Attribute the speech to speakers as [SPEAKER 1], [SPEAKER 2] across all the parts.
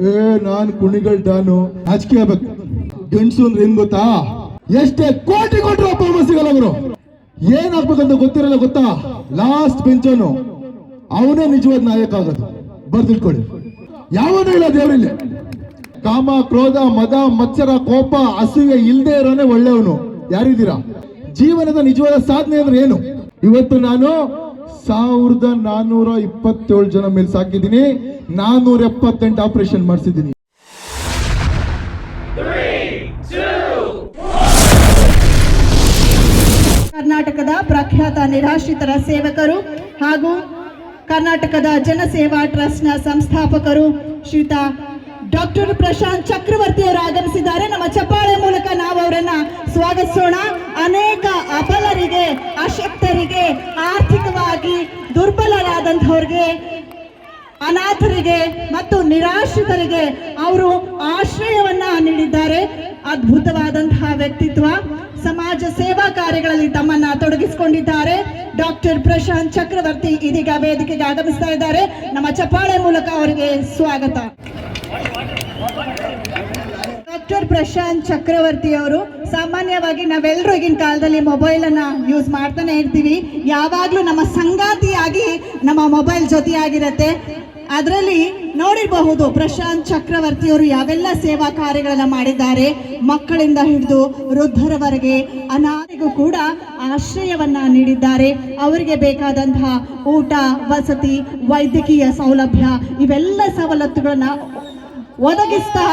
[SPEAKER 1] ಏ, ನಾನ್ ಕುಣಿಗಳ್ ಡಾನು. ನಾಚಿಕೆ ಆಗ್ಬೇಕು. ಗಂಡ್ಸು ಅಂದ್ರೆ ಏನ್ ಗೊತ್ತಾ? ಎಷ್ಟೇ ಕೋಟಿ ಕೊಟ್ಟರು ಅಪ್ಪ ಅಮ್ಮ ಸಿಗಲ್ಲ ಅವರು. ಏನ್ ಆಗ್ಬೇಕಂತ ಗೊತ್ತಿರಲ್ಲ ಗೊತ್ತಾ? ಲಾಸ್ಟ್ ಬೆಂಚನು ಅವನೇ ನಿಜವಾದ ನಾಯಕ ಆಗೋದು. ಬರ್ದಿಟ್ಕೊಳ್ಳಿ. ಯಾವನೂ ಇಲ್ಲ ದೇವರಿಲ್ಲಿ. ಕಾಮ, ಕ್ರೋಧ, ಮದ, ಮತ್ಸರ, ಕೋಪ, ಅಸೂಯೆ ಇಲ್ದೇ ಇರೋನೆ ಒಳ್ಳೆಯವನು. ಯಾರಿದ್ದೀರಾ? ಜೀವನದ ನಿಜವಾದ ಸಾಧನೆ ಅಂದ್ರೆ ಏನು? ಇವತ್ತು ನಾನು ಸಾವಿರದ ನಾನ್ನೂರ ಇಪ್ಪತ್ತೇಳು ಜನ ಮೇಲೆ ಸಾಕಿದ್ದೀನಿ. ನಾನ್ನೂರ ಎಪ್ಪತ್ತೆಂಟು ಆಪರೇಷನ್ ಮಾಡಿಸಿದ್ದೀನಿ.
[SPEAKER 2] ಕರ್ನಾಟಕದ ಪ್ರಖ್ಯಾತ ನಿರಾಶ್ರಿತರ ಸೇವಕರು ಹಾಗೂ ಕರ್ನಾಟಕದ ಜನಸೇವಾ ಟ್ರಸ್ಟ್ನ ಸಂಸ್ಥಾಪಕರು ಶ್ರೀಯುತ ಡಾಕ್ಟರ್ ಪ್ರಶಾಂತ್ ಚಕ್ರವರ್ತಿ ಅವರು ಆಗಮಿಸಿದ್ದಾರೆ. ನಮ್ಮ ಚಪ್ಪಾಳೆ ಮೂಲಕ ನಾವು ಅವರನ್ನ ಸ್ವಾಗತಿಸೋಣ. ಅನೇಕ ಅಬಲರಿಗೆ ಅಶಕ್ತರಿಗೆ, ಆರ್ಥಿಕವಾಗಿ ದುರ್ಬಲರಾದಂಥವ್ರಿಗೆ, ಅನಾಥರಿಗೆ ಮತ್ತು ನಿರಾಶ್ರಿತರಿಗೆ ಅವರು ಆಶ್ರಯವನ್ನ ನೀಡಿದ್ದಾರೆ. ಅದ್ಭುತವಾದಂತಹ ವ್ಯಕ್ತಿತ್ವ. ಸಮಾಜ ಸೇವಾ ಕಾರ್ಯಗಳಲ್ಲಿ ತಮ್ಮನ್ನ ತೊಡಗಿಸಿಕೊಂಡಿದ್ದಾರೆ. ಡಾಕ್ಟರ್ ಪ್ರಶಾಂತ್ ಚಕ್ರವರ್ತಿ ಇದೀಗ ವೇದಿಕೆಗೆ ಆಗಮಿಸ್ತಾ ಇದ್ದಾರೆ. ನಮ್ಮ ಚಪ್ಪಾಳೆ ಮೂಲಕ ಅವರಿಗೆ ಸ್ವಾಗತ. ಡಾಕ್ಟರ್ ಪ್ರಶಾಂತ್ ಚಕ್ರವರ್ತಿ ಅವರು, ಸಾಮಾನ್ಯವಾಗಿ ನಾವೆಲ್ಲರೂ ಈಗಿನ ಕಾಲದಲ್ಲಿ ಮೊಬೈಲ್ ಅನ್ನ ಯೂಸ್ ಮಾಡ್ತಾನೆ ಇರ್ತೀವಿ. ಯಾವಾಗ್ಲೂ ನಮ್ಮ ಸಂಗಾತಿಯಾಗಿ ನಮ್ಮ ಮೊಬೈಲ್ ಜೊತೆಯಾಗಿರತ್ತೆ. ಅದರಲ್ಲಿ ನೋಡಿರಬಹುದು, ಪ್ರಶಾಂತ್ ಚಕ್ರವರ್ತಿ ಅವರು ಯಾವೆಲ್ಲ ಸೇವಾ ಕಾರ್ಯಗಳನ್ನ ಮಾಡಿದ್ದಾರೆ. ಮಕ್ಕಳಿಂದ ಹಿಡಿದು ವೃದ್ಧರವರೆಗೆ ಅನಾಥರಿಗೂ ಕೂಡ ಆಶ್ರಯವನ್ನ ನೀಡಿದ್ದಾರೆ. ಅವರಿಗೆ ಬೇಕಾದಂತಹ ಊಟ, ವಸತಿ, ವೈದ್ಯಕೀಯ ಸೌಲಭ್ಯ, ಇವೆಲ್ಲ ಸವಲತ್ತುಗಳನ್ನ ಒದಗಿಸ್ತಾ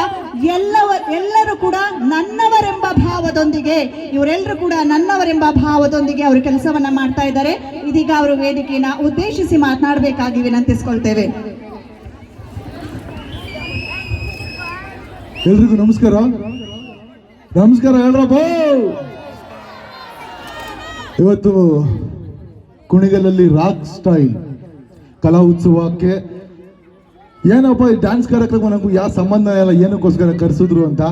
[SPEAKER 2] ಎಲ್ಲವ, ಎಲ್ಲರೂ ಕೂಡ ನನ್ನವರೆಂಬ ಭಾವದೊಂದಿಗೆ, ಇವರೆಲ್ಲರೂ ಕೂಡ ನನ್ನವರೆಂಬ ಭಾವದೊಂದಿಗೆ ಅವರು ಕೆಲಸವನ್ನ ಮಾಡ್ತಾ ಇದ್ದಾರೆ. ಇದೀಗ ಅವರು ವೇದಿಕೆಯನ್ನ ಉದ್ದೇಶಿಸಿ ಮಾತನಾಡಬೇಕಾಗಿ ವಿನಂತಿಸ್ಕೊಳ್ತೇವೆ.
[SPEAKER 1] ಎಲ್ರಿಗೂ ನಮಸ್ಕಾರ. ನಮಸ್ಕಾರ ಹೇಳ್ರಪ್ಪ ಇವತ್ತು ಕುಣಿಗಲಲ್ಲಿ ರಾಕ್ ಸ್ಟೈಲ್ ಕಲಾ ಉತ್ಸವಕ್ಕೆ ಏನಪ್ಪ ಈ ಡ್ಯಾನ್ಸ್ ಕಾರ್ಯಕ್ರಮ ನನಗೂ ಯಾವ ಸಂಬಂಧ ಇಲ್ಲ, ಏನಕ್ಕೋಸ್ಕರ ಕರೆಸಿದ್ರು ಅಂತ.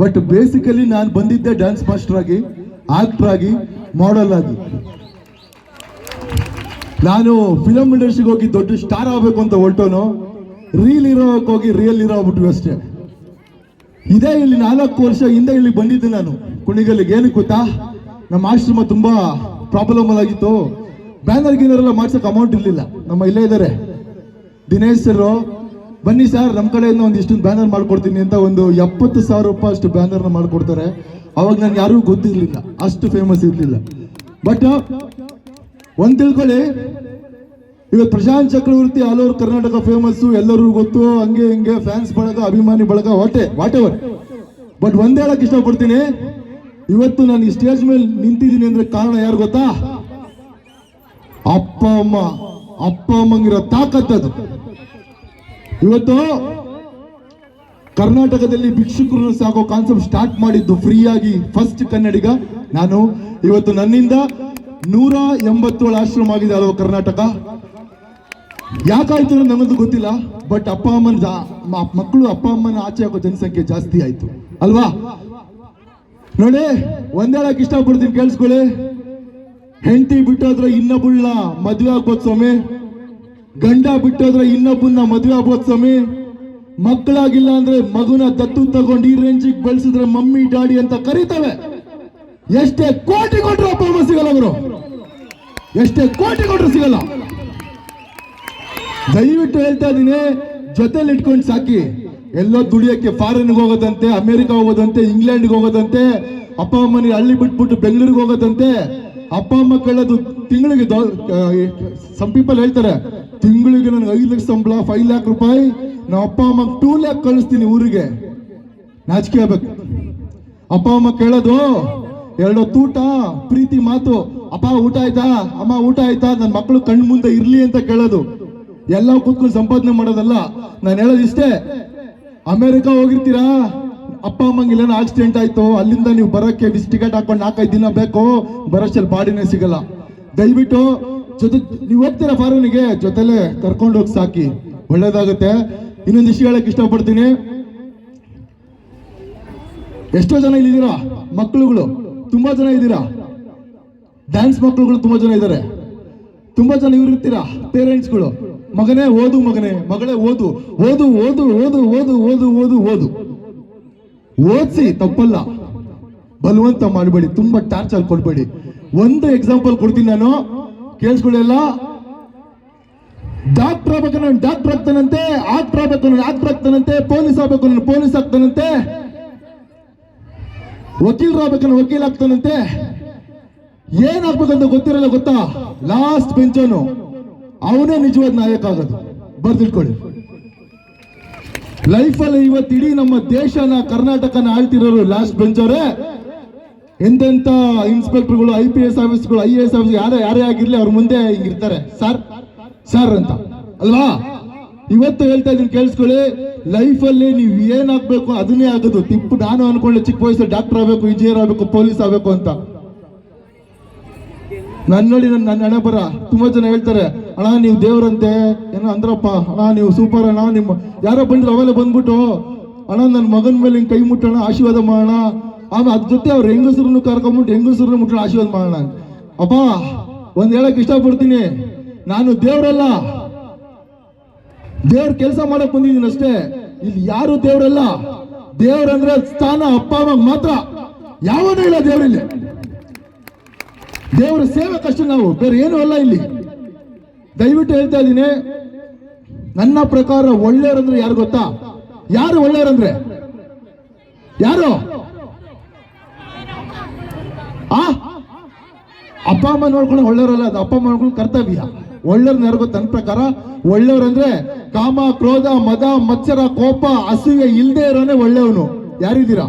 [SPEAKER 1] ಬಟ್ ಬೇಸಿಕಲಿ ನಾನು ಬಂದಿದ್ದೆ ಡ್ಯಾನ್ಸ್ ಮಾಸ್ಟರ್ ಆಗಿ ಆಕ್ಟರ್ ಆಗಿ ಮಾಡಲ್ ಆಗಿ. ನಾನು ಫಿಲಮ್ ಇಂಡಸ್ಟ್ರಿಗೆ ಹೋಗಿ ದೊಡ್ಡ ಸ್ಟಾರ್ ಆಗಬೇಕು ಅಂತ ಹೊರಟೋನು ರೀಲ್ ಇರೋಕೆ ಹೋಗಿ ರಿಯಲ್ ಇರೋ ಅಷ್ಟೇ. ಇದೇ ಇಲ್ಲಿ ನಾಲ್ಕು ವರ್ಷ ಹಿಂದೆ ಇಲ್ಲಿ ಬಂದಿದ್ದೆ ನಾನು, ಕುಣಿಗಲ್ಲಿಗೆ. ಏನಕ್ಕೆ ಗೊತ್ತಾ? ನಮ್ಮ ಆಶ್ರಮ ತುಂಬ ಪ್ರಾಬ್ಲಮ್ ಆಗಿತ್ತು. ಬ್ಯಾನರ್ ಗಿನರ್ ಎಲ್ಲ ಮಾಡ್ಸಕ್ ಅಮೌಂಟ್ ಇರಲಿಲ್ಲ. ನಮ್ಮ ಇಲ್ಲೇ ಇದ್ದಾರೆ. ದಿನೇಶ್ ಸರ್ ಬನ್ನಿ ಸರ್ ನಮ್ಮ ಕಡೆಯಿಂದ ಒಂದು ಇಷ್ಟೊಂದು ಬ್ಯಾನರ್ ಮಾಡ್ಕೊಡ್ತೀನಿ ಅಂತ ಒಂದು ಎಪ್ಪತ್ತು ಸಾವಿರ ರೂಪಾಯಿ ಅಷ್ಟು ಬ್ಯಾನರ್ನ ಮಾಡಿಕೊಡ್ತಾರೆ. ಅವಾಗ ನನ್ಗೆ ಯಾರಿಗೂ ಗೊತ್ತಿರಲಿಲ್ಲ, ಅಷ್ಟು ಫೇಮಸ್ ಇರಲಿಲ್ಲ. ಬಟ್ ಒಂದು ತಿಳ್ಕೊಳ್ಳಿ ಇವತ್ತು Prashant Chakravarthi all over Karnataka famous ಎಲ್ಲರೂ ಗೊತ್ತು, ಹಂಗೆ ಹಿಂಗೆ ಫ್ಯಾನ್ಸ್ ಬಳಗ, ಅಭಿಮಾನಿ ಬಳಗ ವಾಟೆ ವಾಟ್ ಎವರ್ ಬಟ್ ಒಂದೇ ಹೇಳಕ್ ಇಷ್ಟಪಡ್ತೀನಿ, ಇವತ್ತು ನಾನು ಈ ಸ್ಟೇಜ್ ಮೇಲೆ ನಿಂತಿದ್ದೀನಿ ಅಂದ್ರೆ ಕಾರಣ ಯಾರು ಗೊತ್ತಾ? ಅಪ್ಪ, ಅಮ್ಮ, ಅಪ್ಪ, ಅಮ್ಮಂಗಿರೋ ತಾಕತ್ತದು ಇವತ್ತು ಕರ್ನಾಟಕದಲ್ಲಿ ಭಿಕ್ಷುಕರನ್ನು ಸಾಕೋ ಕಾನ್ಸೆಪ್ಟ್ ಸ್ಟಾರ್ಟ್ ಮಾಡಿದ್ದು ಫ್ರೀಯಾಗಿ ಫಸ್ಟ್ ಕನ್ನಡಿಗ. ನಾನು ಇವತ್ತು ನನ್ನಿಂದ ನೂರ ಎಂಬತ್ತೇಳು ಆಶ್ರಮ ಆಗಿದೆ ಅಲ್ವ ಕರ್ನಾಟಕ? ಯಾಕಾಯ್ತು ಅನ್ನೋದು ಗೊತ್ತಿಲ್ಲ ಬಟ್ ಅಪ್ಪ ಅಮ್ಮನ ಮಕ್ಕಳು ಅಪ್ಪ ಅಮ್ಮನ ಆಚೆ ಹಾಕೋ ಜನಸಂಖ್ಯೆ ಜಾಸ್ತಿ ಆಯ್ತು. ಅಲ್ವಾ? ನೋಡಿ, ಒಂದೇಳಕ್ಕೆ ಇಷ್ಟಪಡ್ತೀನಿ ಕೇಳಿಸ್ಕೊಳ್ಳಿ. ಹೆಂಡತಿ ಬಿಟ್ಟೋದ್ರೆ ಇನ್ನೊಬ್ಬಳನ್ನ ಮದುವೆ ಆಗ್ಬೋದು ಸ್ವಾಮಿ ಗಂಡ ಬಿಟ್ಟೋದ್ರೆ ಇನ್ನೊಬ್ಬನ್ನ ಮದುವೆ ಆಗ್ಬೋದು ಸ್ವಾಮಿ. ಮಕ್ಕಳಾಗಿಲ್ಲ ಅಂದ್ರೆ ಮಗುನ ದತ್ತು ತಗೊಂಡು ಈ ರೇಂಜಿಗೆ ಬೆಳೆಸಿದ್ರೆ ಮಮ್ಮಿ, ಡ್ಯಾಡಿ ಅಂತ ಕರೀತವೆ. ಎಷ್ಟೇ ಕೋಟಿ ಕೊಟ್ರು ಅಪ್ಪ, ಅಮ್ಮ ಸಿಗಲ್ಲ ಅವರು ಎಷ್ಟೇ ಕೋಟಿ ಕೊಟ್ರು ಸಿಗಲ್ಲ. ದಯವಿಟ್ಟು ಹೇಳ್ತಾ ಇದ್ದೀನಿ, ಜೊತೆಲಿ ಇಟ್ಕೊಂಡು ಸಾಕಿ. ಎಲ್ಲೋ ದುಡಿಯಕ್ಕೆ ಫಾರಿನ್ಗೆ ಹೋಗೋದಂತೆ, ಅಮೆರಿಕ ಹೋಗೋದಂತೆ, ಇಂಗ್ಲೆಂಡ್ಗೆ ಹೋಗೋದಂತೆ, ಅಪ್ಪ ಅಮ್ಮನಿಗೆ ಹಳ್ಳಿ ಬಿಟ್ಬಿಟ್ಟು ಬೆಂಗಳೂರಿಗೆ ಹೋಗೋದಂತೆ, ಅಪ್ಪ, ಅಮ್ಮ ಕೇಳೋದು ತಿಂಗಳಿಗೆ ಸಮ್ ಪೀಪಲ್ ಹೇಳ್ತಾರೆ ತಿಂಗಳಿಗೆ ನನಗೆ ಐದು ಲಕ್ಷ ಸಂಬಳ ಫೈವ್ ಲ್ಯಾಕ್ ರೂಪಾಯಿ. ನಾವು ಅಪ್ಪ ಅಮ್ಮಗೆ ಟೂ ಲ್ಯಾಕ್ ಕಳಿಸ್ತೀನಿ ಊರಿಗೆ. ನಾಚಿಕೆ ಆಗ್ಬೇಕು. ಅಪ್ಪ, ಅಮ್ಮ ಕೇಳೋದು, ಎರಡು ತೂಟ, ಪ್ರೀತಿ ಮಾತು. ಅಪ್ಪ, ಊಟ ಆಯ್ತಾ? ಅಮ್ಮ, ಊಟ ಆಯ್ತಾ? ನನ್ನ ಮಕ್ಕಳು ಕಣ್ಣು ಮುಂದೆ ಇರ್ಲಿ ಅಂತ ಕೇಳೋದು. ಎಲ್ಲ ಕೂತ್ಕೊಂಡು ಸಂಪಾದನೆ ಮಾಡೋದಲ್ಲ. ನಾನು ಹೇಳೋದು ಇಷ್ಟೇ. ಅಮೇರಿಕಾ ಹೋಗಿರ್ತೀರಾ? ಅಪ್ಪ, ಅಮ್ಮಂಗೆ ಇಲ್ಲ ಆಕ್ಸಿಡೆಂಟ್ ಆಯ್ತು. ಅಲ್ಲಿಂದ ನೀವು ಬರೋಕ್ಕೆ ಟಿಕೆಟ್ ಹಾಕೊಂಡು ನಾಲ್ಕೈದು ದಿನ ಬೇಕು. ಬರೋಷ್ಟಲ್ಲಿ ಬಾಡಿನೇ ಸಿಗಲ್ಲ. ದಯವಿಟ್ಟು ಜೊತೆ ನೀವು ಹೋಗ್ತೀರಾ ಫಾರಿನಿಗೆ? ಜೊತೆಲೆ ಕರ್ಕೊಂಡು ಹೋಗಿ ಸಾಕಿ. ಒಳ್ಳೇದಾಗುತ್ತೆ. ಇನ್ನೊಂದು ವಿಷಯ ಹೇಳಕ್ ಇಷ್ಟಪಡ್ತೀನಿ. ಎಷ್ಟೋ ಜನ ಇಲ್ಲಿದ್ದೀರಾ? ಮಕ್ಕಳುಗಳು. ತುಂಬಾ ಜನ ಇದ್ದೀರಾ? ಡ್ಯಾನ್ಸ್ ಮಕ್ಕಳುಗಳು ತುಂಬಾ ಜನ ಇದ್ದಾರೆ. ತುಂಬಾ ಜನ ಇವ್ರು ಇರ್ತೀರಾ? ಪೇರೆಂಟ್ಸ್ಗಳು ಮಗನೇ, ಓದು ಮಗನೇ. ಮಗಳೇ, ಓದು. ಓದು ಓದು ಓದು ಓದು ಓದು ಓದು ಓದಿಸಿ, ತಪ್ಪಲ್ಲ. ಬಲವಂತ ಮಾಡಬೇಡಿ. ತುಂಬಾ ಟಾರ್ಚರ್ ಕೊಡಬೇಡಿ. ಒಂದು ಎಕ್ಸಾಂಪಲ್ ಕೊಡ್ತೀನಿ ನಾನು. ಕೇಳಿಸ್ಕೊಳ್ಳಲ್ಲ. ಡಾಕ್ಟರ್ ಆಗ್ಬೇಕು ನಾನು ಡಾಕ್ಟರ್ ಆಗ್ತಾನಂತೆ, ಆಕ್ಟರ್ ಆಗ್ಬೇಕು ನಾನು ಆಕ್ಟರ್ ಆಗ್ತಾನಂತೆ, ಪೊಲೀಸ್ ಆಗ್ಬೇಕು ನಾನು ಪೊಲೀಸ್ ಆಗ್ತಾನಂತೆ. ವಕೀಲರು ಆಗ್ಬೇಕು ನಾನು ವಕೀಲ ಆಗ್ತಾನಂತೆ. ಏನ್ ಆಗ್ಬೇಕಂತ ಗೊತ್ತಿರಲ್ಲ ಗೊತ್ತಾ? ಲಾಸ್ಟ್ ಬೆಂಚನು ಅವನೇ ನಿಜವಾದ ನಾಯಕ ಆಗೋದು. ಬರ್ದಿಟ್ಕೊಳ್ಳಿ. ಲೈಫಲ್ಲಿ ಇವತ್ತು ಇಡೀ ನಮ್ಮ ದೇಶನ, ಕರ್ನಾಟಕನ ಆಳ್ತಿರೋರು ಲಾಸ್ಟ್ ಬೆಂಚವರೇ ಎಂತೆಂತ ಇನ್ಸ್ಪೆಕ್ಟರ್ಗಳು, ಐ ಪಿ ಎಸ್ ಆಫೀಸ್ಗಳು, ಐ ಎ ಎಸ್ ಆಫೀಸ್ ಯಾರೇ ಯಾರೇ ಆಗಿರಲಿ ಅವ್ರ ಮುಂದೆ ಹಿಂಗಿರ್ತಾರೆ. ಸರ್ ಸರ್ ಅಂತ. ಅಲ್ವಾ? ಇವತ್ತು ಹೇಳ್ತಾ ಇದ್ದೀನಿ, ಕೇಳಿಸ್ಕೊಳ್ಳಿ. ಲೈಫಲ್ಲಿ ನೀವು ಏನಾಗಬೇಕು ಅದನ್ನೇ ಆಗೋದು. ತಿಪ್ಪು ನಾನು ಅನ್ಕೊಂಡೆ ಚಿಕ್ಕ ವಯಸ್ಸಲ್ಲಿ ಡಾಕ್ಟರ್ ಆಗಬೇಕು, ಇಂಜಿನಿಯರ್ ಆಗಬೇಕು, ಪೊಲೀಸ್ ಆಗಬೇಕು ಅಂತ. ನನ್ನ ನೋಡಿ ನನ್ನ ನನ್ನ ಹಣೆ ಬರ. ತುಂಬಾ ಜನ ಹೇಳ್ತಾರೆ, ಅಣ್ಣ, ನೀವು ದೇವರಂತೆ. ಏನೋ ಅಂದ್ರಪ್ಪ, ಅಣ್ಣ, ನೀವು ಸೂಪರ್ ಅಣ್ಣ, ನಿಮ್ಮ ಯಾರೋ ಬಂದ್ರು ಅವೆಲ್ಲ ಬಂದ್ಬಿಟ್ಟು, ಅಣ್ಣ ನನ್ನ ಮಗನ ಮೇಲೆ ಕೈ ಮುಟ್ಟೋಣ, ಆಶೀರ್ವಾದ ಮಾಡೋಣ. ಆಮೇಲೆ ಅದ್ರ ಜೊತೆ ಅವ್ರು ಹೆಂಗಸರನ್ನು ಕರ್ಕೊಂಬಿಟ್ಟು ಹೆಂಗಸರನ್ನು ಮುಟ್ಟ ಆಶೀರ್ವಾದ ಮಾಡೋಣ ಅಪ್ಪ, ಒಂದ್ ಹೇಳಕ್ ಇಷ್ಟಪಡ್ತೀನಿ. ನಾನು ದೇವರಲ್ಲ. ದೇವ್ರ ಕೆಲಸ ಮಾಡಕ್ ಬಂದಿದ್ದೀನಿ ಅಷ್ಟೇ. ಇಲ್ಲಿ ಯಾರು ದೇವರಲ್ಲ? ದೇವ್ರಂದ್ರೆ ಸ್ಥಾನ ಅಪ್ಪ, ಅಮ್ಮ ಮಾತ್ರ. ಯಾವನೂ ಇಲ್ಲ ದೇವ್ರಿಲ್ಲಿ. ದೇವರ ಕಷ್ಟ ನಾವು. ಬೇರೆ ಏನೂ ಅಲ್ಲ ಇಲ್ಲಿ. ದಯವಿಟ್ಟು ಹೇಳ್ತಾ ಇದ್ದೀನಿ. ನನ್ನ ಪ್ರಕಾರ ಒಳ್ಳೆಯವರಂದ್ರೆ ಯಾರು ಗೊತ್ತಾ? ಯಾರು ಒಳ್ಳೆಯವರಂದ್ರೆ? ಯಾರು? ಆ? ಅಪ್ಪ ಅಮ್ಮ ನೋಡ್ಕೊಂಡು ಒಳ್ಳೆಯವರಲ್ಲ, ಅದು ಅಪ್ಪ ಅಮ್ಮ ನೋಡ್ಕೊಂಡು ಕರ್ತವ್ಯ. ಒಳ್ಳೆಯವ್ರ ಯಾರು ತನ್ನ ಪ್ರಕಾರ. ಒಳ್ಳೆಯವ್ರಂದ್ರೆ ಕಾಮ, ಕ್ರೋಧ, ಮದ, ಮತ್ಸರ, ಕೋಪ, ಅಸೂಯೆ ಇಲ್ಲದೆ ಇರೋನೆ ಒಳ್ಳೆಯವನು. ಯಾರಿದ್ದೀರಾ?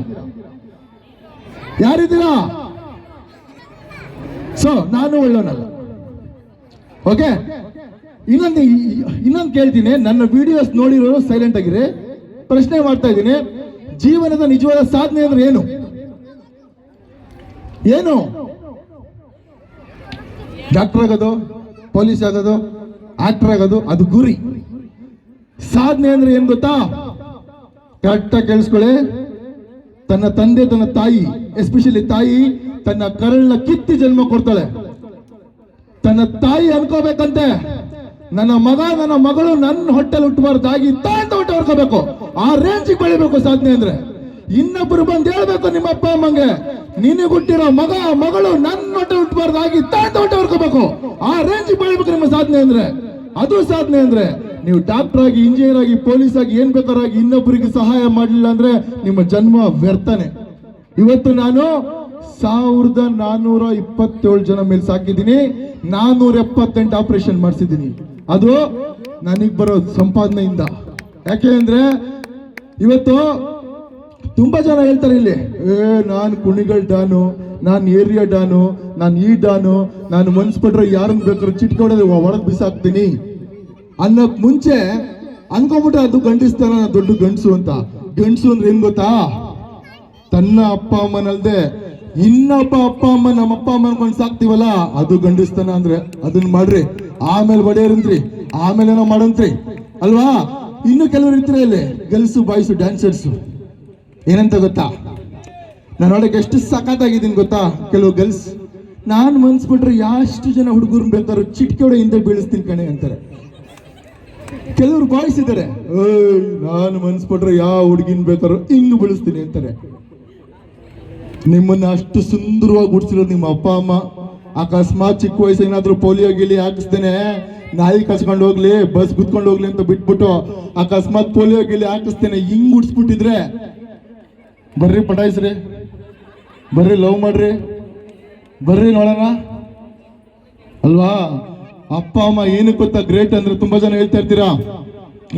[SPEAKER 1] ಯಾರಿದ್ದೀರಾ? ಸೊ ನಾನು ಒಳ್ಳೆಯವನಲ್ಲ. ಓಕೆ ಇನ್ನೊಂದು ಇನ್ನೊಂದು ಕೇಳ್ತೀನಿ. ನನ್ನ ವಿಡಿಯೋಸ್ ನೋಡಿರೋರು ಸೈಲೆಂಟ್ ಆಗಿರಿ. ಪ್ರಶ್ನೆ ಮಾಡ್ತಾ ಇದ್ದೀನಿ. ಜೀವನದ ನಿಜವಾದ ಸಾಧನೆ ಅಂದ್ರೆ ಏನು? ಏನು? ಡಾಕ್ಟರ್ ಆಗೋದು, ಪೊಲೀಸ್ ಆಗೋದು, ಆಕ್ಟರ್ ಆಗೋದು, ಅದು ಗುರಿ. ಸಾಧನೆ ಅಂದ್ರೆ ಏನ್ ಗೊತ್ತಾ? ಕರೆಕ್ಟಾಗಿ ಕೇಳಿಸ್ಕೊಳ್ಳಿ. ತನ್ನ ತಂದೆ, ತನ್ನ ತಾಯಿ ಎಸ್ಪೆಷಲಿ ತಾಯಿ, ತನ್ನ ಕರಳನ್ನ ಕಿತ್ತಿ ಜನ್ಮ ಕೊಡ್ತಾಳೆ. ತನ್ನ ತಾಯಿ ಅನ್ಕೋಬೇಕಂತೆ. ನನ್ನ ಮಗ, ನನ್ನ ಮಗಳು ನನ್ನ ಹೊಟ್ಟೆಲ್ ಹುಟ್ಟಬಾರ್ದಾಗಿ ತಾಯಿ ಹೊಟ್ಟೆ ಹೊಡ್ಕೋಬೇಕು ಆ ರೇಂಜಿಗೆ ಬೆಳಿಬೇಕು ಸಾಧನೆ ಅಂದ್ರೆ. ಇನ್ನೊಬ್ರು ಬಂದು ಹೇಳ್ಬೇಕು ನಿಮ್ಮ ಅಪ್ಪ ಅಮ್ಮಂಗೆ ನಿನಗೆ ಹುಟ್ಟಿರೋ ಮಗ, ಮಗಳು ನನ್ನ ಹೊಟ್ಟೆ ಹುಟ್ಟಬಾರ್ದಾಗಿ ತಾಯಿ ಹೊಟ್ಟೆ ಹೊರ್ಕೋಬೇಕು. ಆ ರೇಂಜ್ ಬೆಳಿಬೇಕು ನಿಮ್ಮ ಸಾಧನೆ ಅಂದ್ರೆ. ಅದು ಸಾಧನೆ ಅಂದ್ರೆ ನೀವು ಡಾಕ್ಟರ್ ಆಗಿ ಇಂಜಿನಿಯರ್ ಆಗಿ ಪೊಲೀಸ್ ಆಗಿ, ಏನ್ ಬೇಕಾರಾಗಿ ಇನ್ನೊಬ್ಬರಿಗೆ ಸಹಾಯ ಮಾಡಲಿಲ್ಲ ಅಂದ್ರೆ ನಿಮ್ಮ ಜನ್ಮ ವ್ಯರ್ಥನೆ. ಇವತ್ತು ನಾನು ಸಾವಿರದ ನಾನೂರ ಇಪ್ಪತ್ತೇಳು ಜನ ಮೇಲೆ ಸಾಕಿದ್ದೀನಿ, ನಾನೂರ ಎಪ್ಪತ್ತೆಂಟು ಆಪರೇಷನ್ ಮಾಡಿಸಿದ್ದೀನಿ. ಅದು ನನಗೆ ಬರೋ ಸಂಪಾದನೆಯಿಂದ. ಯಾಕೆ ಅಂದ್ರೆ, ಇವತ್ತು ತುಂಬಾ ಜನ ಹೇಳ್ತಾರೆ ಇಲ್ಲಿ, ಏ, ನಾನು ಕುಣಿಗಳ ಡಾನು, ನಾನು ಏರಿಯಾ ಡಾನು, ನಾನು ಈ ಡಾನು, ನಾನು ಮನ್ಸ್ಬಿಟ್ರೆ ಯಾರನ್ನ ಬೇಕಾದ್ರೂ ಚಿಟ್ಕೊಡೋದು ಹೊರಗೆ ಬಿಸಾಕ್ತೀನಿ. ಅನ್ನೋಕ್ ಮುಂಚೆ ಅನ್ಕೊಂಬಿಟ್ರೆ ಅದು ಗಂಡಿಸ್ತಾನ ದೊಡ್ಡ ಗಂಡಸು ಅಂತ. ಗಂಡಸು ಅಂದ್ರೆ ಏನ್ ಗೊತ್ತಾ? ತನ್ನ ಅಪ್ಪ ಅಮ್ಮನಲ್ದೆ, ಇನ್ನೊಬ್ಬ ಅಪ್ಪ ಅಮ್ಮ ನಮ್ಮ ಅಪ್ಪ ಅಮ್ಮನ ಅನ್ಕೊಂಡು ಸಾಕ್ತಿವಲ್ಲ, ಅದು ಗಂಡಿಸ್ತಾನ ಅಂದ್ರೆ ಅದನ್ನ ಮಾಡ್ರಿ. ಆಮೇಲೆ ಬಡಿಯರಂತ್ರಿ ಆಮೇಲೆ ಏನೋ ಮಾಡಂತ್ರಿ. ಅಲ್ವಾ? ಇನ್ನು ಕೆಲವರು ಇರ್ತಾರೆ ಇಲ್ಲಿ, ಗರ್ಲ್ಸು, ಬಾಯ್ಸು, ಡ್ಯಾನ್ಸರ್ಸು. ಏನಂತ ಗೊತ್ತಾ? ನಾನು ನೋಡಕ್ಕೆ ಎಷ್ಟು ಸಖತ್ತಾಗಿದ್ದೀನಿ ಗೊತ್ತಾ ಕೆಲವು ಗರ್ಲ್ಸ್ ನಾನು ಮನ್ಸ್ಬಿಟ್ರೆ ಎಷ್ಟು ಜನ ಹುಡುಗರು ಬೇಕಾದ್ರು ಚಿಟ್ಕೆ ಹಿಂದೆ ಬೀಳಿಸ್ತೀನಿ ಕಣೆ ಅಂತಾರೆ. ಕೆಲವರು ಬಾಯ್ಸ್ ಇದ್ದಾರೆ ಏಯ್, ನಾನು ಮನ್ಸ್ಬಿಟ್ರೆ ಯಾವ ಹುಡುಗಿನ ಬೇಕಾರೋ ಹಿಂಗ್ ಬೀಳಿಸ್ತೀನಿ ಅಂತಾರೆ. ನಿಮ್ಮನ್ನ ಅಷ್ಟು ಸುಂದರವಾಗಿ ಉಡ್ಸಿರೋದು ನಿಮ್ಮ ಅಪ್ಪ, ಅಮ್ಮ. ಅಕಸ್ಮಾತ್ ಚಿಕ್ಕ ವಯಸ್ಸು ಏನಾದ್ರು ಪೋಲಿಯೋ ಗಿಲಿ ಹಾಕಿಸ್ತೇನೆ ನಾಯಿ ಕಚ್ಕೊಂಡು ಹೋಗ್ಲಿ, ಬಸ್ ಕುತ್ಕೊಂಡು ಹೋಗ್ಲಿ ಅಂತ ಬಿಟ್ಬಿಟ್ಟು ಅಕಸ್ಮಾತ್ ಪೋಲಿಯೋ ಗಿಲಿ ಹಾಕಿಸ್ತೇನೆ ಹಿಂಗ್ ಉಡ್ಸ್ಬಿಟ್ಟಿದ್ರೆ ಬರ್ರಿ ಪಟಾಯಿಸ್ರಿ. ಬರ್ರಿ ಲವ್ ಮಾಡ್ರಿ. ಬರ್ರಿ ನೋಡೋಣ ಅಲ್ವಾ? ಅಪ್ಪ, ಅಮ್ಮ ಏನಕ್ಕೆ ಗೊತ್ತಾ? ಗ್ರೇಟ್ ಅಂದ್ರೆ ತುಂಬಾ ಜನ ಹೇಳ್ತಾ ಇರ್ತೀರಾ?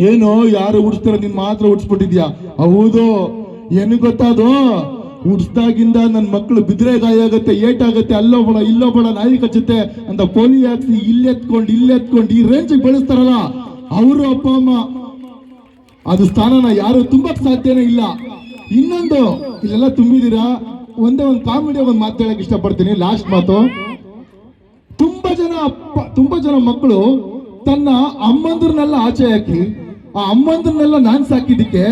[SPEAKER 1] ಏನು, ಯಾರು ಉಡ್ಸ್ತಾರ ನಿನ್ ಮಾತ್ರ ಉಡ್ಸ್ಬಿಟ್ಟಿದ್ಯಾ? ಹೌದು. ಏನು ಗೊತ್ತಾ ಅದು? ಉಡ್ಸ್ದಾಗಿಂದ ನನ್ನ ಮಕ್ಕಳು ಬಿದ್ರೆ ಗಾಯ ಆಗತ್ತೆ ಏಟಾಗತ್ತೆ ಅಲ್ಲೋ ಬಡ, ಇಲ್ಲೋ ಬಡ, ನಾಯಿ ಕಚ್ಚುತ್ತೆ ಅಂತ ಪೋಲಿ ಹಾಕ್ಸಿ ಇಲ್ಲೆತ್ಕೊಂಡು ಇಲ್ಲೆತ್ಕೊಂಡು ಈ ರೇಂಜಿಗೆ ಬೆಳೆಸ್ತಾರಲ್ಲ, ಅವರು ಅಪ್ಪ, ಅಮ್ಮ. ಅದು ಸ್ಥಾನನ ಯಾರು ತುಂಬಕ್ ಸಾಧ್ಯನೇ ಇಲ್ಲ. ಇನ್ನೊಂದು, ಇಲ್ಲೆಲ್ಲ ತುಂಬಿದೀರಾ ಒಂದೇ ಒಂದು ಕಾಮಿಡಿ, ಒಂದು ಮಾತು ಹೇಳಕ್ ಇಷ್ಟಪಡ್ತೀನಿ ಲಾಸ್ಟ್ ಮಾತು. ತುಂಬಾ ಜನ ಅಪ್ಪ, ತುಂಬಾ ಜನ ಮಕ್ಕಳು ತನ್ನ ಅಮ್ಮಂದ್ರನ್ನೆಲ್ಲ ಆಚೆ ಹಾಕಿ, ಆ ಅಮ್ಮಂದ್ರನ್ನೆಲ್ಲ ನಾನು ಸಾಕಿದ್ದಕ್ಕೆ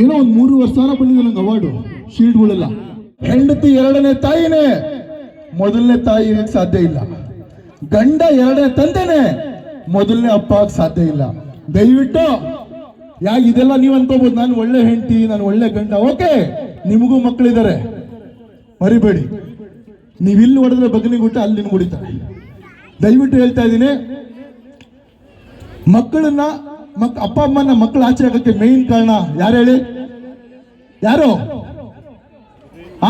[SPEAKER 1] ಏನೋ ಒಂದು ಮೂರುವರೆ ಸಾವಿರ ಬಂದಿದೆ ನಂಗೆ ಅವಾರ್ಡು ಶೀಲ್ಡ್ಗಳೆಲ್ಲ ಹೆಂಡತಿ ಎರಡನೇ ತಾಯಿನೇ. ಮೊದಲನೇ ತಾಯಿ ಸಾಧ್ಯ ಇಲ್ಲ. ಗಂಡ ಎರಡನೇ ತಂದೆನೇ ಮೊದಲನೇ ಅಪ್ಪ ಸಾಧ್ಯ ಇಲ್ಲ. ದಯವಿಟ್ಟು ಯಾ, ಇದೆಲ್ಲ ನೀವು ಅನ್ಕೋಬಹುದು ನಾನು ಒಳ್ಳೆ ಹೆಂಡತಿ, ನಾನು ಒಳ್ಳೆ ಗಂಡ. ಓಕೆ, ನಿಮಗೂ ಮಕ್ಕಳಿದ್ದಾರೆ ಮರಿಬೇಡಿ. ನೀವು ಇಲ್ಲಿ ಹೊಡೆದ್ರೆ ಬಗ್ನಿ ಗುಟ್ಟ ಅಲ್ಲಿ ಹೊಡಿತಾರೆ ದಯವಿಟ್ಟು ಹೇಳ್ತಾ ಇದ್ದೀನಿ, ಮಕ್ಕಳನ್ನ, ಮಕ್, ಅಪ್ಪ, ಅಮ್ಮನ ಮಕ್ಕಳು ಆಚೆ ಆಗಕ್ಕೆ ಮೇನ್ ಕಾರಣ ಯಾರು ಹೇಳಿ? ಯಾರು?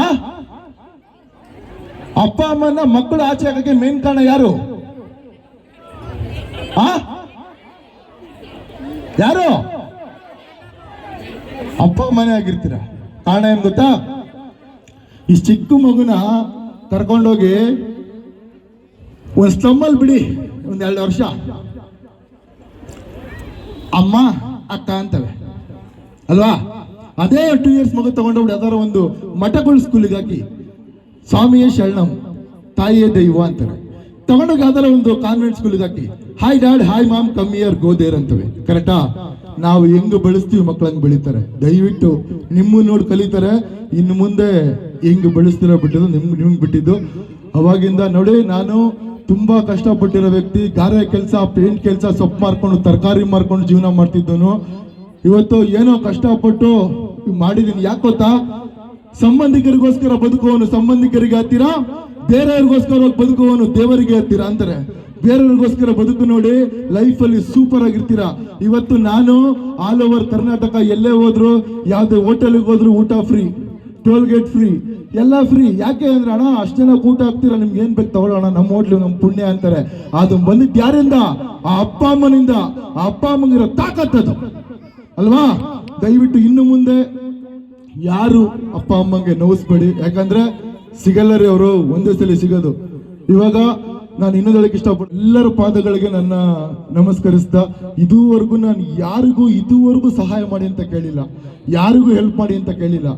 [SPEAKER 1] ಆ? ಅಪ್ಪ, ಅಮ್ಮನ ಮಕ್ಕಳು ಆಚೆ ಆಗಕ್ಕೆ ಮೇನ್ ಕಾರಣ ಯಾರು? ಯಾರು? ಅಪ್ಪ ಮನೆ ಆಗಿರ್ತೀರ? ಕಾರಣ ಏನು ಗೊತ್ತಾ? ಈ ಚಿಕ್ಕ ಮಗುನ ಕರ್ಕೊಂಡೋಗಿ ಒಂದು ಸ್ಲಮ್ಮಲ್ಲಿ ಬಿಡಿ, ಒಂದು ಎರಡು ವರ್ಷ. ಅಮ್ಮ, ಅಕ್ಕ ಅಂತವೆ. ಅಲ್ವಾ? ಅದೇ ಟೂ ಇಯರ್ಸ್ ಮಗು ತಗೊಂಡೋಗ್ಬಿಡಿ, ಅದರ ಒಂದು ಮಠಗಳ ಸ್ಕೂಲಿಗೆ ಹಾಕಿ. ಸ್ವಾಮಿಯೇ ಶರಣಂ, ತಾಯಿಯೇ ದೈವ ಅಂತಾರೆ ತಗೊಂಡೋಗಿ ಯಾವ್ದಾರ ಒಂದು ಕಾನ್ವೆಂಟ್ ಸ್ಕೂಲಿಗೆ ಹಾಕಿ. Hi dad hi mom come here go there ಅಂತವೆ. ಕರೆಕ್ಟಾ ನಾವು ಹೆಂಗ್ ಬೆಳೆಸ್ತೀವಿ ಮಕ್ಕಳಂಗ್ ಬೆಳಿತಾರೆ. ದಯವಿಟ್ಟು ನಿಮ್ಮ ನೋಡಿ ಕಲಿತಾರೆ. ಇನ್ನು ಮುಂದೆ ಹೆಂಗ್ ಬೆಳೆಸ್ತಿರೋ ಬಿಟ್ಟಿದ್ದು, ನಿಮ್ ನಿಮ್ಗೆ ಬಿಟ್ಟಿದ್ದು. ಅವಾಗಿಂದ ನೋಡಿ ನಾನು ತುಂಬಾ ಕಷ್ಟಪಟ್ಟಿರೋ ವ್ಯಕ್ತಿ, ಗಾರೆ ಕೆಲಸ, ಪೇಂಟ್ ಕೆಲಸ, ಸೊಪ್ಪು ಮಾರ್ಕೊಂಡು, ತರಕಾರಿ ಮಾರ್ಕೊಂಡು ಜೀವನ ಮಾಡ್ತಿದ್ದನು ಇವತ್ತು ಏನೋ ಕಷ್ಟಪಟ್ಟು ಮಾಡಿದೀನಿ. ಯಾಕೆ ಗೊತ್ತಾ? ಸಂಬಂಧಿಕರಿಗೋಸ್ಕರ ಬದುಕುವನು ಸಂಬಂಧಿಕರಿಗೆ ಹತ್ತಿರ, ಬೇರೆಯವ್ರಿಗೋಸ್ಕರ ಬದುಕುವನು ದೇವರಿಗೆ ಹತ್ತಿರ ಅಂತಾರೆ. ಬೇರೆಯವ್ರಿಗೋಸ್ಕರ ಬದುಕು ನೋಡಿ ಲೈಫಲ್ಲಿ ಸೂಪರ್ ಆಗಿರ್ತೀರಾ? ಇವತ್ತು ನಾನು ಆಲ್ ಓವರ್ ಕರ್ನಾಟಕ ಎಲ್ಲೇ ಹೋದ್ರು, ಯಾವುದೇ ಹೋಟೆಲ್ಗೆ ಹೋದ್ರು ಊಟ ಫ್ರೀ ಟೋಲ್ ಗೇಟ್ ಫ್ರೀ ಎಲ್ಲ ಫ್ರೀ ಯಾಕೆ ಅಂದ್ರೆ ಅಣ್ಣ, ಅಷ್ಟು ಜನ ಊಟ ಹಾಕ್ತೀರಾ ನಿಮ್ಗೆ ಏನ್ ಬೇಕು ತಗೊಳ್ಳೋಣ? ನಮ್ಮ ಹೋಟ್ಲು ನಮ್ಮ ಪುಣ್ಯ ಅಂತಾರೆ. ಅದು ಬಂದಿದ್ದು ಯಾರಿಂದ? ಆ ಅಪ್ಪ ಅಮ್ಮನಿಂದ. ಆ ಅಪ್ಪ ಅಮ್ಮನಿರೋ ತಾಕತ್ ಅದು. ಅಲ್ವಾ? ದಯವಿಟ್ಟು ಇನ್ನು ಮುಂದೆ ಯಾರು ಅಪ್ಪ ಅಮ್ಮಂಗೆ ನೋವಿಸ್ಬೇಡಿ. ಯಾಕಂದ್ರೆ ಸಿಗಲ್ಲ ರೀ ಅವರು, ಒಂದೇ ಸಲ ಸಿಗೋದು. ಇವಾಗ ನಾನು ಇನ್ನೊಂದಕ್ಕೆ ಇಷ್ಟಪಟ್ಟು ಎಲ್ಲರ ಪಾದಗಳಿಗೆ ನನ್ನ ನಮಸ್ಕರಿಸ್ತಾ, ಇದುವರೆಗೂ ನಾನು ಯಾರಿಗೂ ಇದುವರೆಗೂ ಸಹಾಯ ಮಾಡಿ ಅಂತ ಕೇಳಿಲ್ಲ. ಯಾರಿಗೂ ಹೆಲ್ಪ್ ಮಾಡಿ ಅಂತ ಕೇಳಿಲ್ಲ.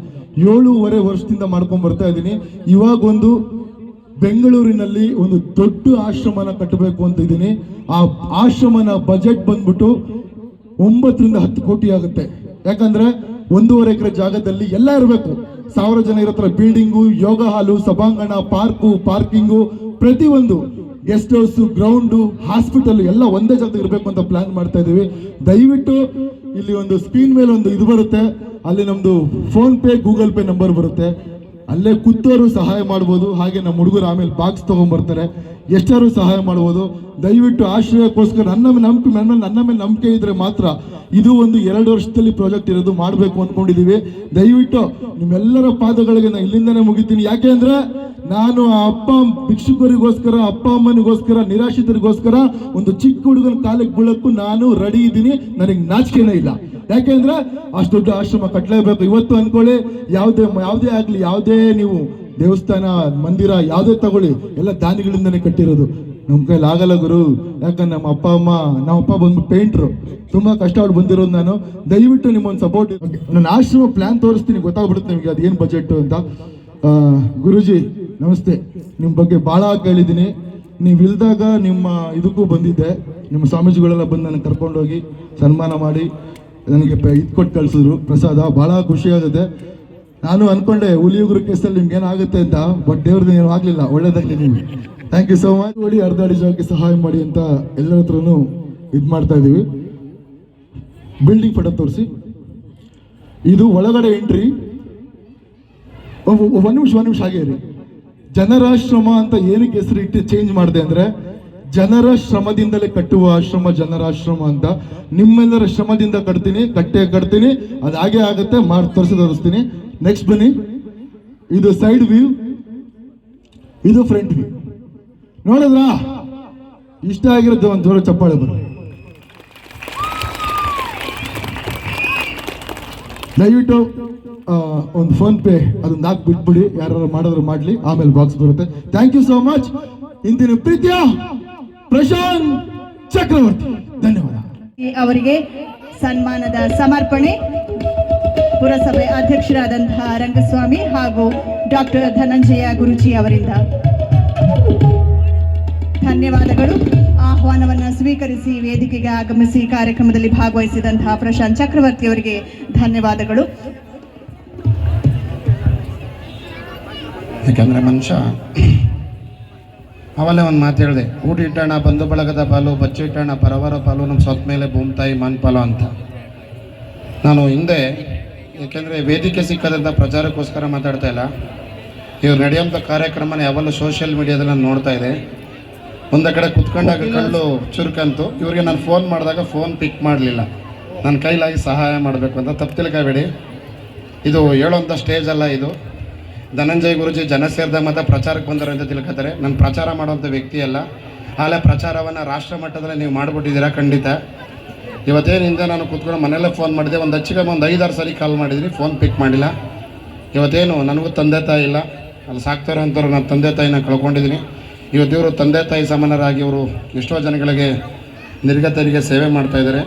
[SPEAKER 1] ಏಳೂವರೆ ವರ್ಷದಿಂದ ಮಾಡ್ಕೊಂಡು ಬರ್ತಾ ಇದ್ದೀನಿ. ಇವಾಗ ಒಂದು ಬೆಂಗಳೂರಿನಲ್ಲಿ ಒಂದು ದೊಡ್ಡ ಆಶ್ರಮನ ಕಟ್ಟಬೇಕು ಅಂತ ಇದ್ದೀನಿ. ಆ ಆಶ್ರಮನ ಬಜೆಟ್ ಬಂದ್ಬಿಟ್ಟು ಒಂಬತ್ತರಿಂದ ಹತ್ತು ಕೋಟಿ ಆಗುತ್ತೆ. ಯಾಕಂದ್ರೆ ಒಂದೂವರೆ ಎಕರೆ ಜಾಗದಲ್ಲಿ ಎಲ್ಲ ಇರಬೇಕು. ಸಾವಿರ ಜನ ಇರತ್ರ ಬಿಲ್ಡಿಂಗು ಯೋಗ ಹಾಲು ಸಭಾಂಗಣ ಪಾರ್ಕು ಪಾರ್ಕಿಂಗು ಪ್ರತಿಯೊಂದು. ಗೆಸ್ಟ್ ಹೌಸು ಗ್ರೌಂಡು ಹಾಸ್ಪಿಟಲ್ ಎಲ್ಲ ಒಂದೇ ಜಾಗದಲ್ಲಿ ಇರಬೇಕು ಅಂತ ಪ್ಲಾನ್ ಮಾಡ್ತಾ ಇದೀವಿ ದಯವಿಟ್ಟು ಇಲ್ಲಿ ಒಂದು ಸ್ಕ್ರೀನ್ ಮೇಲೆ ಒಂದು ಇದು ಬರುತ್ತೆ. ಅಲ್ಲಿ ನಮ್ಮದು PhonePe Google Pay number ಬರುತ್ತೆ. ಅಲ್ಲೇ ಕುತ್ತೋರು ಸಹಾಯ ಮಾಡ್ಬೋದು. ಹಾಗೆ ನಮ್ಮ ಹುಡುಗರು ಆಮೇಲೆ ಬಾಕ್ಸ್ ತಗೊಂಡ್ಬರ್ತಾರೆ ಎಷ್ಟಾರು ಸಹಾಯ ಮಾಡ್ಬೋದು. ದಯವಿಟ್ಟು ಆಶ್ರಯಕ್ಕೋಸ್ಕರ ನನ್ನ ನಂಬಿಕೆ ನನ್ನ ನನ್ನ ಮೇಲೆ ನಂಬಿಕೆ ಇದ್ರೆ ಮಾತ್ರ ಇದು ಒಂದು ಎರಡು ವರ್ಷದಲ್ಲಿ ಪ್ರಾಜೆಕ್ಟ್ ಇರೋದು ಮಾಡಬೇಕು ಅಂದ್ಕೊಂಡಿದ್ದೀವಿ ದಯವಿಟ್ಟು ನಿಮ್ಮೆಲ್ಲರ ಪಾದಗಳಿಗೆ ನಾನು ಇಲ್ಲಿಂದನೇ ಮುಗಿತೀನಿ. ಯಾಕೆ ಅಂದ್ರೆ ನಾನು ಆ ಅಪ್ಪ ಭಿಕ್ಷುಕರಿಗೋಸ್ಕರ, ಅಪ್ಪ ಅಮ್ಮನಿಗೋಸ್ಕರ, ನಿರಾಶ್ರಿತರಿಗೋಸ್ಕರ ಒಂದು ಚಿಕ್ಕ ಹುಡುಗನ ಕಾಲಕ್ಕೆ ಬೀಳಕ್ಕೂ ನಾನು ರೆಡಿ ಇದ್ದೀನಿ. ನನಗೆ ನಾಚಿಕೆನೇ ಇಲ್ಲ. ಯಾಕೆಂದ್ರೆ ಅಷ್ಟು ದೊಡ್ಡ ಆಶ್ರಮ ಕಟ್ಟಲೇಬೇಕು. ಇವತ್ತು ಅನ್ಕೊಳ್ಳಿ, ಯಾವುದೇ ಯಾವುದೇ ಆಗಲಿ, ಯಾವುದೇ ನೀವು ದೇವಸ್ಥಾನ, ಮಂದಿರ ಯಾವುದೇ ತಗೊಳ್ಳಿ, ಎಲ್ಲ ದಾನಿಗಳಿಂದನೇ ಕಟ್ಟಿರೋದು. ನಮ್ಮ ಕೈಲಿ ಆಗಲ್ಲ ಗುರು. ಯಾಕಂದ್ರೆ ನಮ್ಮ ಅಪ್ಪ, ಅಮ್ಮ, ನಮ್ಮ ಅಪ್ಪ ಬಂದು ಪೇಂಟ್ರು. ತುಂಬಾ ಕಷ್ಟಪಟ್ಟು ಬಂದಿರೋದು ನಾನು. ದಯವಿಟ್ಟು ನಿಮ್ಮೊಂದು ಸಪೋರ್ಟ್ ನನ್ನ ಆಶ್ರಮ ಪ್ಲಾನ್ ತೋರಿಸ್ತೀನಿ, ಗೊತ್ತಾಗ್ಬಿಡುತ್ತೆ ನಿಮಗೆ ಅದೇನು ಬಜೆಟ್ ಅಂತ. ಗುರುಜಿ, ನಮಸ್ತೆ. ನಿಮ್ಮ ಬಗ್ಗೆ ಭಾಳ ಕೇಳಿದ್ದೀನಿ. ನೀವು ಇಲ್ದಾಗ ನಿಮ್ಮ ಇದಕ್ಕೂ ಬಂದಿದ್ದೆ. ನಿಮ್ಮ ಸ್ವಾಮೀಜಿಗಳೆಲ್ಲ ಬಂದು ನನಗೆ ಕರ್ಕೊಂಡೋಗಿ ಸನ್ಮಾನ ಮಾಡಿ. ನನಗೆ ಇದು ಕೊಟ್ಟು ಕಳಿಸಿದ್ರು. ಪ್ರಸಾದ ಭಾಳ ಖುಷಿ ಆಗುತ್ತೆ. ನಾನು ಅನ್ಕೊಂಡೆ, ಹುಲಿಯುಗ್ರ ಕೇಸಲ್ಲಿ ನಿಮ್ಗೆ ಏನಾಗುತ್ತೆ ಅಂತ ಬಟ್ ದೇವ್ರದ್ದು ಏನು ಆಗಲಿಲ್ಲ. ಒಳ್ಳೇದಾಗಲಿ ನೀವು ಥ್ಯಾಂಕ್ ಯು ಸೋ ಮಚ್ ನೋಡಿ ಅರ್ಧ ಅಡಿ ಜಾಗಕ್ಕೆ ಸಹಾಯ ಮಾಡಿ ಅಂತ ಎಲ್ಲರ ಹತ್ರನೂ ಇದು ಮಾಡ್ತಾ ಇದ್ದೀವಿ ಬಿಲ್ಡಿಂಗ್ ಫೋಟೋ ತೋರಿಸಿ. ಇದು ಒಳಗಡೆ ಎಂಟ್ರಿ ಒಂದು ನಿಮಿಷ ಒಂದು ನಿಮಿಷ ಹಾಗೆ ಇರಿ. ಜನರ ಶ್ರಮ ಅಂತ ಏನಕ್ಕೆ ಹೆಸರು ಇಟ್ಟು ಚೇಂಜ್ ಮಾಡಿದೆ ಅಂದ್ರೆ ಜನರ ಶ್ರಮದಿಂದಲೇ ಕಟ್ಟುವ ಆಶ್ರಮ, ಜನರಾಶ್ರಮ ಅಂತ ನಿಮ್ಮೆಲ್ಲರ ಶ್ರಮದಿಂದ ಕಟ್ತೀನಿ, ಕಟ್ಟೆ ಕಟ್ತೀನಿ, ಅದು ಹಾಗೆ ಆಗುತ್ತೆ ಮಾಡಿ ತೋರಿಸಿ ತೋರಿಸ್ತೀನಿ. ನೆಕ್ಸ್ಟ್ ಬನ್ನಿ. ಇದು ಸೈಡ್ ವ್ಯೂ ಇದು ಫ್ರಂಟ್ ವ್ಯೂ ನೋಡಿದ್ರ? ಇಷ್ಟ ಆಗಿರೋದು ಒಂದು ಜೋರ ಚಪ್ಪಾಳೆ ಬರ ದಯವಿಟ್ಟು ಒಂದು ಫೋನ್ ಪೇ ಅದನ್ನ ಹಾಕಿ ಬಿಟ್ಬಿಡಿ. ಯಾರು ಮಾಡಿದ್ರು ಮಾಡ್ಲಿ, ಆಮೇಲೆ ಬಾಕ್ಸ್ ಬರುತ್ತೆ. ಥ್ಯಾಂಕ್ ಯು ಸೋ ಮಚ್ ಇಂದಿನ ಪ್ರೀತಿಯ ಪ್ರಶಾಂತ್ ಚಕ್ರವರ್ತಿ ಧನ್ಯವಾದ.
[SPEAKER 2] ಅವರಿಗೆ ಸನ್ಮಾನದ ಸಮರ್ಪಣೆ ಪುರಸಭೆ ಅಧ್ಯಕ್ಷರಾದಂತಹ ರಂಗಸ್ವಾಮಿ ಹಾಗೂ ಡಾಕ್ಟರ್ ಧನಂಜಯ ಗುರುಜಿ ಅವರಿಂದ. ಧನ್ಯವಾದಗಳು. ಆಹ್ವಾನವನ್ನು ಸ್ವೀಕರಿಸಿ ವೇದಿಕೆಗೆ ಆಗಮಿಸಿ ಕಾರ್ಯಕ್ರಮದಲ್ಲಿ ಭಾಗವಹಿಸಿದಂತಹ ಪ್ರಶಾಂತ್ ಚಕ್ರವರ್ತಿ ಅವರಿಗೆ ಧನ್ಯವಾದಗಳು.
[SPEAKER 3] ಯಾಕಂದ್ರೆ ಮನುಷ್ಯ ಅವಲ್ಲೇ ಒಂದು ಮಾತು ಹೇಳಿದೆ. ಊಟ ಇಟ್ಟಣ ಬಂಧು ಬಳಗದ ಪಾಲು ಬಚ್ಚಿಟ್ಟಣ ಪರವರ ಪಾಲು ನಮ್ಮ ಸೊತ್ತ ಮೇಲೆ ಭೂಮಿ ತಾಯಿ ಮನ್ ಪಾಲು ಅಂತ. ನಾನು ಹಿಂದೆ ಏಕೆಂದರೆ ವೇದಿಕೆ ಸಿಕ್ಕದಂಥ ಪ್ರಚಾರಕ್ಕೋಸ್ಕರ ಮಾತಾಡ್ತಾ ಇಲ್ಲ. ಇವ್ರು ನಡೆಯುವಂಥ ಕಾರ್ಯಕ್ರಮನ ಯಾವಲ್ಲೂ ಸೋಷಿಯಲ್ ಮೀಡಿಯಾದಲ್ಲಿ ನಾನು ನೋಡ್ತಾ ಇದೆ ಒಂದ ಕಡೆ ಕುತ್ಕೊಂಡಾಗ ಕಂಡು ಚುರುಕಂತು. ಇವರಿಗೆ ನಾನು ಫೋನ್ ಮಾಡಿದಾಗ ಫೋನ್ ಪಿಕ್ ಮಾಡಲಿಲ್ಲ. ನನ್ನ ಕೈಲಾಗಿ ಸಹಾಯ ಮಾಡಬೇಕು ಅಂತ ತಪ್ಪು ತಿಳ್ಕೊಬೇಡಿ ಇದು ಹೇಳೋಂಥ ಸ್ಟೇಜ್ ಅಲ್ಲ ಇದು. ಧನಂಜಯ ಗುರುಜಿ ಜನ ಸೇರಿದಾಗ ಮತ್ತೆ ಪ್ರಚಾರಕ್ಕೆ ಬಂದರು ಅಂತ ತಿಳ್ಕೊತಾರೆ. ನಾನು ಪ್ರಚಾರ ಮಾಡುವಂಥ ವ್ಯಕ್ತಿ ಅಲ್ಲ. ಆಲೆ ಪ್ರಚಾರವನ್ನು ರಾಷ್ಟ್ರ ಮಟ್ಟದಲ್ಲಿ ನೀವು ಮಾಡಿಬಿಟ್ಟಿದ್ದೀರಾ ಖಂಡಿತ. ಇವತ್ತೇನಿಂದ ನಾನು ಕೂತ್ಕೊಂಡು ಮನೆಯಲ್ಲೇ ಫೋನ್ ಮಾಡಿದೆ. ಒಂದು ಹಚ್ಚಿಗೆ ಒಂದು ಐದಾರು ಸರಿ ಕಾಲ್ ಮಾಡಿದ್ರಿ ಫೋನ್ ಪಿಕ್ ಮಾಡಿಲ್ಲ. ಇವತ್ತೇನು ನನಗೂ ತಂದೆ ತಾಯಿ ಇಲ್ಲ. ಅಲ್ಲಿ ಸಾಕ್ತಾರೋ ಅಂಥವ್ರು ನನ್ನ ತಂದೆ ತಾಯಿನ ಕಳ್ಕೊಂಡಿದ್ದೀನಿ. ಇವತ್ತು ಇವರು ತಂದೆ ತಾಯಿ ಸಮಾನರಾಗಿ ಇವರು ಎಷ್ಟೋ ಜನಗಳಿಗೆ ನಿರ್ಗತರಿಗೆ ಸೇವೆ ಮಾಡ್ತಾ ಇದ್ದಾರೆ.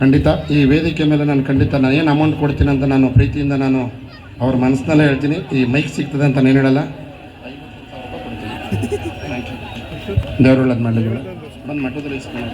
[SPEAKER 3] ಖಂಡಿತ ಈ ವೇದಿಕೆ ಮೇಲೆ ನಾನು ಖಂಡಿತ ನಾನು ಏನು ಅಮೌಂಟ್ ಕೊಡ್ತೀನಿ ಅಂತ ನಾನು ಪ್ರೀತಿಯಿಂದ ನಾನು ಅವ್ರ ಮನಸ್ಸಿನಲ್ಲೇ ಹೇಳ್ತೀನಿ ಈ ಮೈಕ್ ಸಿಗ್ತದೆ ಅಂತ ನಾನು ಹೇಳಲ್ಲ. ದೇವ್ರ ಒಳ್ಳೇದು ಮಾಡಲಿ ಬಂದು ಮಠದಲ್ಲಿ ಇಸ್ಕೊಂಡು